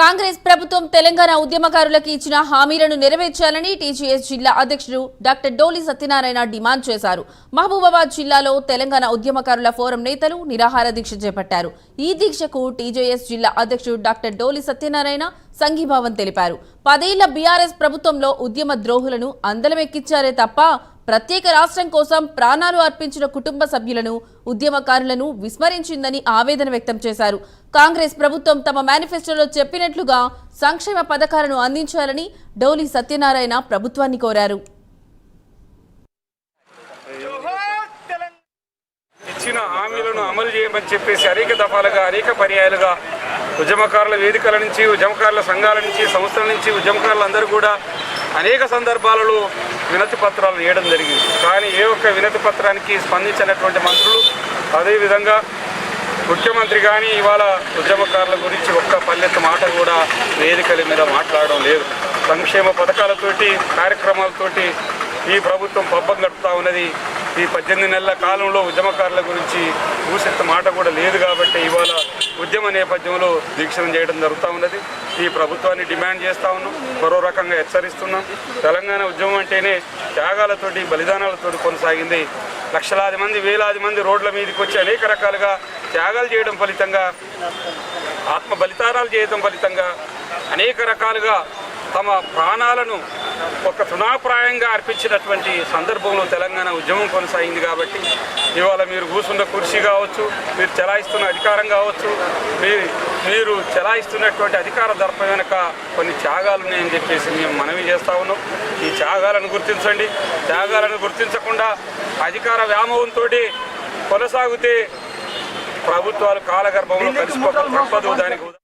కాంగ్రెస్ ప్రభుత్వం తెలంగాణ ఉద్యమకారులకు ఇచ్చిన హామీలను నెరవేర్చాలని టీజీఎస్ జిల్లా అధ్యక్షుడు డాక్టర్ డోలి సత్యనారాయణ డిమాండ్ చేశారు. మహబూబాబాద్ జిల్లాలో తెలంగాణ ఉద్యమకారుల ఫోరం నేతలు నిరాహార దీక్ష చేపట్టారు. ఈ దీక్షకు టీజేఎస్ జిల్లా అధ్యక్షుడు డాక్టర్ డోలి సత్యనారాయణ సంఘీభావం తెలిపారు. పదేళ్ళ బీఆర్ఎస్ ప్రభుత్వంలో ఉద్యమ ద్రోహులను అందలమెక్కించారే తప్ప ప్రత్యేక రాష్ట్రం కోసం ప్రాణాలు అర్పించిన కుటుంబ సభ్యులను ఉద్యమకారులను విస్మరించిందని ఆవేదన వ్యక్తం చేశారు. కాంగ్రెస్ ప్రభుత్వం తమ మేనిఫెస్టోలో చెప్పినట్లుగా సంక్షేమ పథకాలను అందించాలని డౌలి సత్యనారాయణ ప్రభుత్వాన్ని కోరారు. ఇచ్చిన హామీలను అమలు చేయమని చెప్పేసి అనేక దఫాలుగా అనేక పర్యాయాలుగా ఉద్యమకారుల వేదికల నుంచి ఉద్యమకారుల సంఘాల నుంచి సంస్థల నుంచి ఉద్యమకారులందరూ కూడా అనేక సందర్భాలలో వినతి పత్రాలు వేయడం జరిగింది. కానీ ఏ ఒక్క వినతి పత్రానికి స్పందించినటువంటి మంత్రులు అదేవిధంగా ముఖ్యమంత్రి కానీ ఇవాళ ఉద్యమకారుల గురించి ఒక్క పల్లెత్తు మాట కూడా వేదికల మీద మాట్లాడడం లేదు. సంక్షేమ పథకాలతోటి కార్యక్రమాలతోటి ఈ ప్రభుత్వం పబ్బం గడుపుతా ఉన్నది. ఈ పద్దెనిమిది నెలల కాలంలో ఉద్యమకారుల గురించి ఊసెత్త మాట కూడా లేదు కాబట్టి ఇవాళ ఉద్యమ నేపథ్యంలో దీక్షణ చేయడం జరుగుతూ ఉన్నది. ఈ ప్రభుత్వాన్ని డిమాండ్ చేస్తూ ఉన్నాం. మరో రకంగా హెచ్చరిస్తున్నాం. తెలంగాణ ఉద్యమం అంటేనే త్యాగాలతోటి బలిదానాలతోటి కొనసాగింది. లక్షలాది మంది వేలాది మంది రోడ్ల మీదకి వచ్చి అనేక రకాలుగా త్యాగాలు చేయడం ఫలితంగా ఆత్మ బలితారాలు చేయడం ఫలితంగా అనేక రకాలుగా తమ ప్రాణాలను ఒక తృణాప్రాయంగా అర్పించినటువంటి సందర్భంలో తెలంగాణ ఉద్యమం కొనసాగింది కాబట్టి ఇవాళ మీరు కూర్చున్న కుర్చీ కావచ్చు మీరు చెలాయిస్తున్న అధికారం కావచ్చు మీరు మీరు చెలాయిస్తున్నటువంటి అధికార దర్పం వెనుక కొన్ని త్యాగాలు ఉన్నాయని చెప్పేసి మేము మనవి చేస్తా ఉన్నాం. ఈ త్యాగాలను గుర్తించండి. త్యాగాలను గుర్తించకుండా అధికార వ్యామోహంతో కొనసాగితే ప్రభుత్వాలు కాలగర్భంలో కలిసిపోక తప్పదు. దానికి